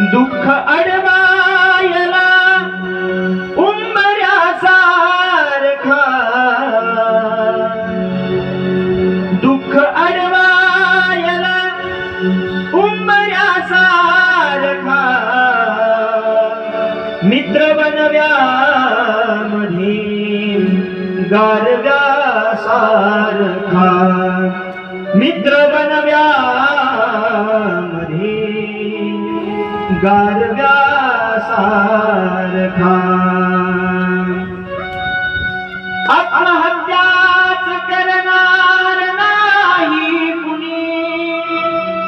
दुःख अडवायला उंबऱ्यासारखा दुःख अडवायला उंबऱ्यासारखा मित्र बनव्यामध्ये गारव्यासारखा मित्र गारव्यासारखा। आत्महत्याच करणार नाही कुणी.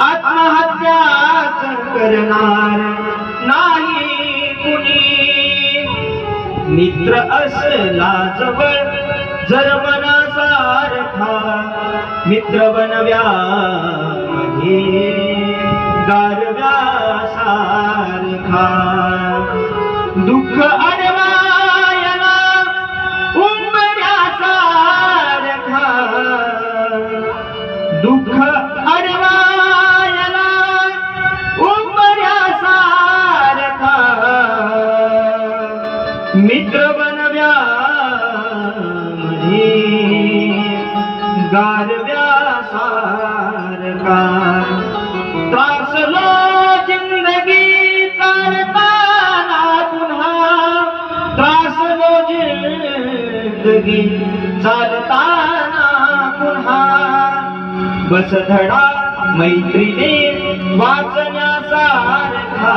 आत्महत्याच करणार नाही कुणी. मित्र असला जवळ जर मनासारखा मित्र बनव्या गारव्या सारखा दुःख अडवायला उंबऱ्यासारखा दुःख अडवायला उंबऱ्यासारखा मित्र बनव्या गारव्यासारखा त्रासलो जिंदगी चालताना पुन्हा. बस धडा मैत्रीने वाचण्यासारखा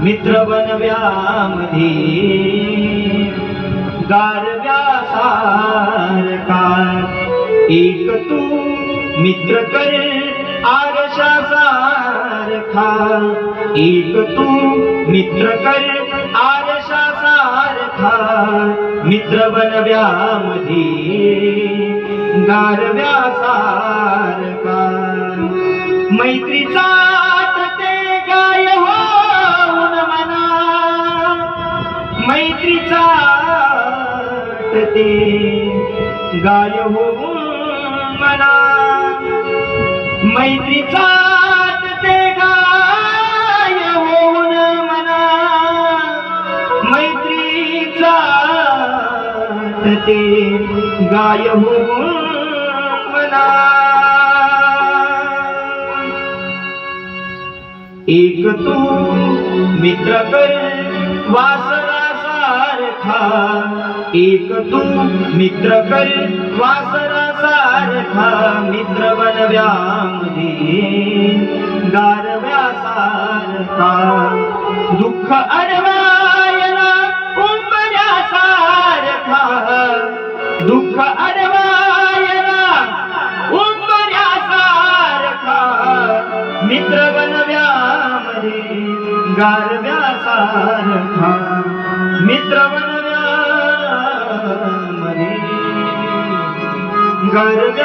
मित्र बनव्यामध्ये गारव्यासारखा एक तू मित्र कर आरशासारखा एक तू मित्र कर आरशासारखा मित्र बनव्या मधी गारव्या सारका मैत्रीचा ते गाय होऊन मना। मैत्रीचा ते गाय होऊन मना। मैत्रीचा ते गाय ते गाय होऊन मना एक तू मित्र कर वासरासारखा. एक तू मित्र कर वासरासारखा. मित्र बनव्यामध्ये गारव्यासारखा. दुःख अडवायला गर् सारखा मित्र गर्व